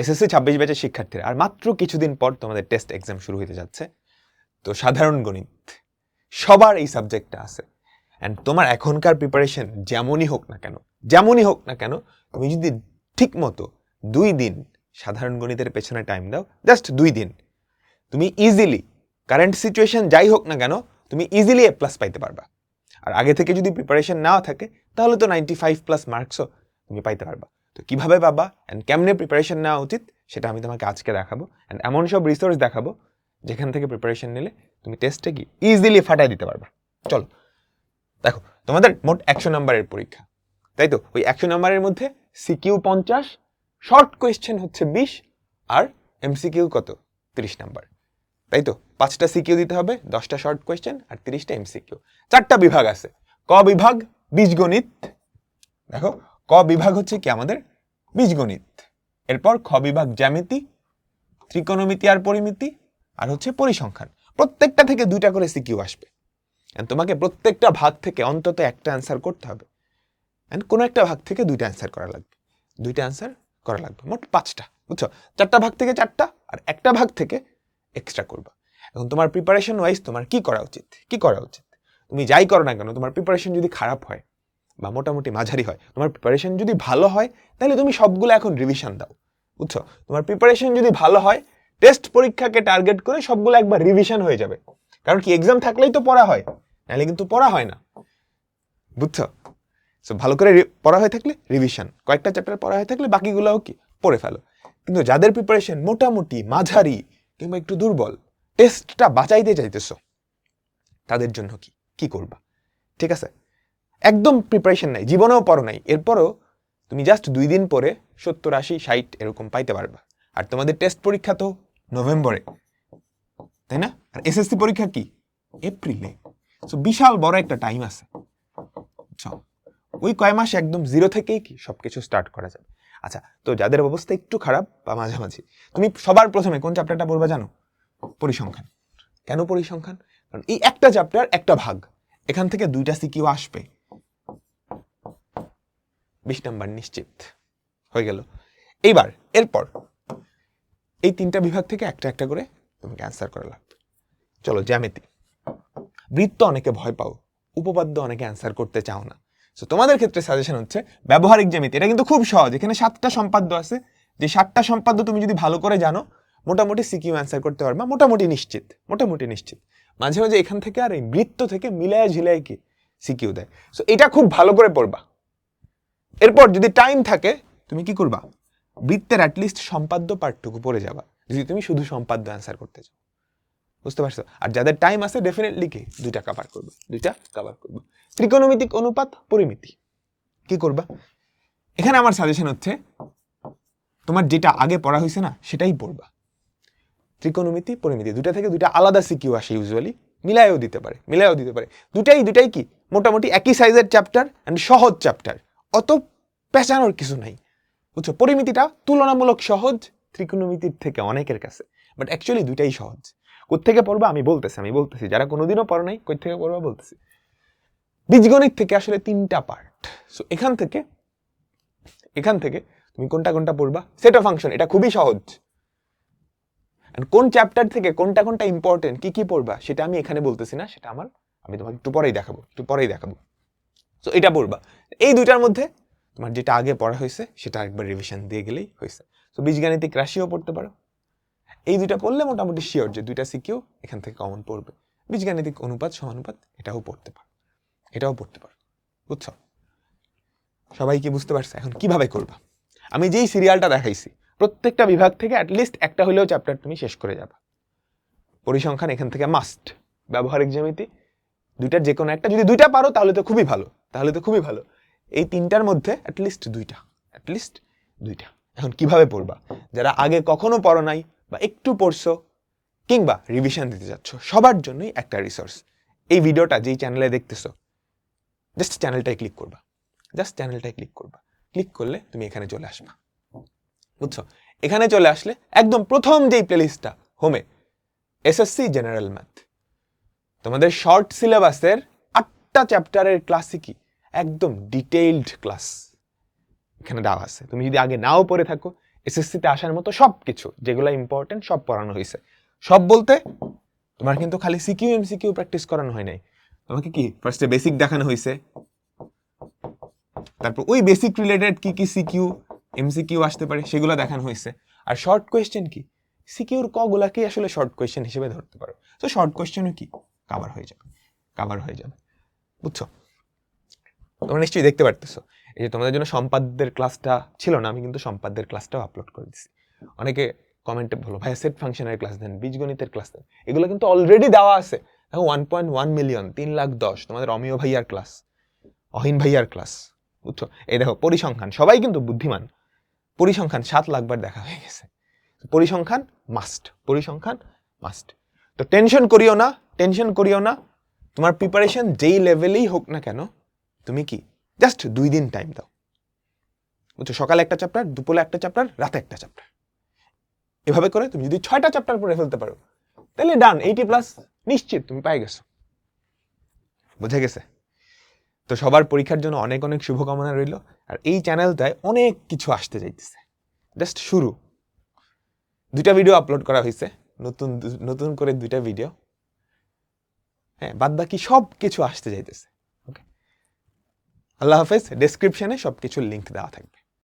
SSC ছাব্বিশ ব্যাচের শিক্ষার্থীরা। আর মাত্র কিছুদিন পর তোমাদের টেস্ট এক্সাম শুরু হতে যাচ্ছে। তো সাধারণ গণিত, সবার এই সাবজেক্টটা আছে। অ্যান্ড তোমার এখনকার প্রিপারেশন যেমনই হোক না কেন, যেমনই হোক না কেন, তুমি যদি ঠিক মতো দুই দিন সাধারণ গণিতের পেছনে টাইম দাও জাস্ট দুই দিন, তুমি ইজিলি কারেন্ট সিচুয়েশন যাই হোক না কেন, তুমি ইজিলি এ প্লাস পাইতে পারবা। আর আগে থেকে যদি প্রিপারেশন নাও থাকে, তাহলে তো নাইনটি ফাইভ প্লাস মার্কসও তুমি পাইতে পারবা। তো কীভাবে পাবা? অ্যান্ড কেমনে প্রিপারেশন নেওয়া উচিত? সেটা আমি তোমাকে আজকে দেখাবো। অ্যান্ড এমন সব রিসোর্স দেখাবো, যেখান থেকে প্রিপারেশন নিলে তুমি টেস্টে কি ইজিলি ফাটাই দিতে পারবা। চলো, দেখো, তোমাদের মোট একশো নাম্বারের পরীক্ষা। তাই তো? ওই একশো নাম্বারের মধ্যে সিকিউ পঞ্চাশ শর্ট কোয়েশ্চেন হচ্ছে বিশ, আর এমসিকিউ কত? তিরিশ নাম্বার। তাই তো? পাঁচটা সিকিউ দিতে হবে, দশটা শর্ট কোয়েশ্চেন আর তিরিশটা এমসিকিউ চারটা বিভাগ আছে। ক বিভাগ? বীজগণিত। দেখো ক বিভাগ হচ্ছে কি আমাদের? বীজগণিত। এরপর খ বিভাগ জ্যামিতি, ত্রিকোণমিতি আর পরিমিতি, আর হচ্ছে পরিসংখ্যান। প্রত্যেকটা থেকে দুইটা করে সিকিউ আসবে। তোমাকে প্রত্যেকটা ভাগ থেকে অন্তত একটা অ্যান্সার করতে হবে। অ্যান্ড কোনো একটা ভাগ থেকে দুইটা অ্যান্সার করা লাগবে। দুইটা অ্যান্সার করা লাগবে। মোট পাঁচটা, বুঝছ? চারটা ভাগ থেকে চারটা আর একটা ভাগ থেকে এক্সট্রা করবা। এখন তোমার প্রিপারেশন ওয়াইজ তোমার কি করা উচিত? কি করা উচিত? তুমি যাই করো না কেন, তোমার প্রিপারেশন যদি খারাপ হয় বা মোটামুটি মাঝারি হয়। তোমার প্রিপারেশন যদি ভালো হয়, তাহলে তুমি সবগুলো এখন রিভিশন দাও। বুঝছ? তোমার প্রিপারেশন যদি ভালো হয় টেস্ট পরীক্ষাকে টার্গেট করে সবগুলো একবার রিভিশন হয়ে যাবে। কারণ কি এক্সাম থাকলেই তো পড়া হয়, নাহলে কিন্তু পড়া হয় না। বুঝছ? সো ভালো করে পড়া হয়ে থাকলে রিভিশন কয়েকটা চ্যাপ্টার পড়া হয়ে থাকলে বাকিগুলোও কি, পড়ে ফেলো। কিন্তু যাদের প্রিপারেশন মোটামুটি মাঝারি কিংবা একটু দুর্বল টেস্টটা বাঁচাইতে চাইতেছো, তাদের জন্য কি কি করবা? ঠিক আছে? একদম প্রিপারেশন নাই, জীবনেও পড়ো নাই। এরপরও তুমি জাস্ট দুই দিন পরে সত্তর, আশি, ষাট এরকম পাইতে পারবা। আর তোমাদের টেস্ট পরীক্ষা তো নভেম্বরে, তাই না? আর এসএসসি পরীক্ষা কি? এপ্রিলে। সো বিশাল বড় একটা টাইম আছে? ওই কয় মাস একদম জিরো থেকেই কি সবকিছু স্টার্ট করা যাবে। আচ্ছা তো যাদের অবস্থা একটু খারাপ বা মাঝামাঝি, তুমি সবার প্রথমে কোন চ্যাপ্টারটা পড়বা জানো? পরিসংখ্যান। কেন পরিসংখ্যান? কারণ এই একটা চ্যাপ্টার একটা ভাগ। এখান থেকে দুইটা সিকিউ আসবে। বিশ নাম্বার নিশ্চিত হয়ে গেল। এইবার, এরপর এই তিনটা বিভাগ থেকে একটা একটা করে তোমাকে অ্যান্সার করা লাগবে। চলো, জ্যামিতি। বৃত্ত অনেকে ভয় পাও, উপপাদ্য অনেকে অ্যান্সার করতে চাও না। সো তোমাদের ক্ষেত্রে সাজেশন হচ্ছে ব্যবহারিক জ্যামিতি। এটা কিন্তু খুব সহজ। এখানে সাতটা সম্পাদ্য আছে। যে সাতটা সম্পাদ্য তুমি যদি ভালো করে জানো, মোটামুটি সিকিউ অ্যান্সার করতে পারবা। মোটামুটি নিশ্চিত মোটামুটি নিশ্চিত। মাঝে মাঝে এখান থেকে আর এই বৃত্ত থেকে মিলায় ঝিলায় কি সিকিউ দেয়। সো এটা খুব ভালো করে পড়বা। এরপর যদি টাইম থাকে, তুমি কি করবা? বৃত্তের অ্যাটলিস্ট সম্পাদ্য পার্টটুকু পড়ে যাবা। যদি তুমি শুধু সম্পাদ্য অ্যান্সার করতে চাও। বুঝতে পারছ? আর যাদের টাইম আছে ডেফিনেটলি কি? দুইটা কভার করবে। দুইটা কভার করবে। ত্রিকোণমিতিক অনুপাত, পরিমিতি। কি করবা? এখানে আমার সাজেশন হচ্ছে, তোমার যেটা আগে পড়া হয়েছে না, সেটাই পড়বা। ত্রিকোণমিতি পরিমিতি দুটা থেকে দুটা আলাদা সিকিউ আসে ইউজুয়ালি মিলায়ও দিতে পারে মিলায়ও দিতে পারে। দুটাই দুটাই কি? মোটামুটি একই সাইজের চ্যাপ্টার অ্যান্ড সহজ চ্যাপ্টার অত পেঁচানোর কিছু নাই। বুঝছ? পরিমিতিটা তুলনামূলক সহজ, ত্রিকোণমিতির থেকে অনেকের কাছে। বাট অ্যাকচুয়ালি দুইটাই সহজ। কোত্থেকে পড়বা? আমি বলতেছি আমি বলতেছি। যারা কোনোদিনও পড়ো নাই থেকে পড়বা বলতেছি। বীজগণিত থেকে আসলে তিনটা পার্ট সো এখান থেকে এখান থেকে তুমি কোনটা কোনটা পড়বা? সেট অফ ফাংশন এটা খুবই সহজ। কোন চ্যাপ্টার থেকে কোনটা কোনটা ইম্পর্টেন্ট কি কি পড়বা, সেটা আমি এখানে বলতেছি না, সেটা আমার, আমি তোমাকে একটু পরেই দেখাবো, একটু পরেই দেখাবো। সো এটা পড়বা এই দুইটার মধ্যে তোমার যেটা আগে পড়া হয়েছে, সেটা একবার রিভিশন দিয়ে গেলেই হয়েছে। তো বীজগাণিতিক রাশিও পড়তে পারো। এই দুইটা পড়লে মোটামুটি শিওর যে দুইটা সিকিউ এখান থেকে কমন পড়বে। বীজগাণিতিক অনুপাত, সমানুপাত, এটাও পড়তে পারো। এটাও পড়তে পারো। বুঝছ? সবাই কি বুঝতে পারছে? এখন কীভাবে করবা? আমি যেই সিরিয়ালটা দেখাইছি, প্রত্যেকটা বিভাগ থেকে অ্যাটলিস্ট একটা হলেও চ্যাপ্টার তুমি শেষ করে যাবা। পরিসংখ্যান এখান থেকে মাস্ট ব্যবহারিক জ্যামিতি দুইটার যে কোনো একটা। যদি দুইটা পারো, তাহলে তো খুবই ভালো। তাহলে তো খুবই ভালো। এই তিনটার মধ্যে অ্যাটলিস্ট দুইটা। অ্যাটলিস্ট দুইটা। এখন কীভাবে পড়বা? যারা আগে কখনো পড়ো নাই বা একটু পড়ছো, কিংবা রিভিশন দিতে যাচ্ছ, সবার জন্যই একটা রিসোর্স এই ভিডিওটা যেই চ্যানেলে দেখতেছো জাস্ট চ্যানেলটাই ক্লিক করবা। জাস্ট চ্যানেলটাই ক্লিক করবা। ক্লিক করলে তুমি এখানে চলে আসবা। বুঝছ? এখানে চলে আসলে একদম প্রথম যেই প্লেলিস্টটা হোমে এসএসসি জেনারেল ম্যাথ তোমাদের শর্ট সিলেবাসের আটটা চ্যাপ্টারের ক্লাসই কি? একদম ডিটেইলড ক্লাস এখানে দেওয়া আছে। তুমি যদি আগে নাও পড়ে থাকো এসএসসিতে আসার মতো সব কিছু যেগুলো ইম্পর্টেন্ট সব পড়ানো হয়েছে। সব বলতে তোমার কিন্তু খালি সিকিউ এমসিকিউ প্র্যাকটিস করানো হয় নাই। তোমাকে কি ফার্স্টে বেসিক দেখানো হয়েছে। তারপর ওই বেসিক রিলেটেড কি কি সিকিউ এমসিকিউ আসতে পারে, সেগুলো দেখানো হয়েছে। আর শর্ট কোয়েশ্চেন কি? সিকিউর কগুলাকেই আসলে শর্ট কোয়েশ্চেন হিসেবে ধরতে পারো। তো শর্ট কোয়েশ্চেনও কি? কাভার হয়ে যাবে কাভার হয়ে যাবে, বুঝছ? তোমরা নিশ্চয়ই দেখতে পারতেছো। এই যে তোমাদের জন্য সম্পাদদের ক্লাসটা ছিল না, আমি কিন্তু সম্পাদদের ক্লাসটাও আপলোড করে দিছি। অনেকে কমেন্টে বলো ভাই সেট ফাংশনের ক্লাস দেন, বীজগণিতের ক্লাস দেন। এগুলো কিন্তু অলরেডি দেওয়া আছে। দেখো ওয়ান পয়েন্ট ওয়ান মিলিয়ন তিন লাখ দশ, তোমাদের অমিয় ভাইয়ার ক্লাস অহিন ভাইয়ার ক্লাস বুঝছ? এই দেখো, পরিসংখ্যান, সবাই কিন্তু বুদ্ধিমান। পরিসংখ্যান সাত লাখবার দেখা হয়ে গেছে। পরিসংখ্যান মাস্ট পরিসংখ্যান মাস্ট তো টেনশন করিও না টেনশন করিও না। তোমার প্রিপারেশন যেই লেভেলেই হোক না কেন, তুমি কি? জাস্ট দুই দিন টাইম দাও। বুঝছ? সকালে একটা চ্যাপ্টার দুপুরে একটা চ্যাপ্টার রাতে একটা চ্যাপ্টার এভাবে করে তুমি যদি ছয়টা চ্যাপ্টার পড়ে ফেলতে পারো, তাহলে ডান এইটি প্লাস নিশ্চিত তুমি পাই গেছো। বুঝে গেছে? তো সবার পরীক্ষার জন্য অনেক অনেক শুভকামনা রইল, আর এই চ্যানেলটায় অনেক কিছু আসতে যাইতেছে। জাস্ট শুরু। দুইটা ভিডিও আপলোড করা হয়েছে নতুন নতুন করে দুইটা ভিডিও হ্যাঁ বাদ বাকি সব কিছু আসতে যাইতেছে। ওকে আল্লাহ হাফেজ ডেসক্রিপশনে সব কিছুর লিঙ্ক দেওয়া থাকবে।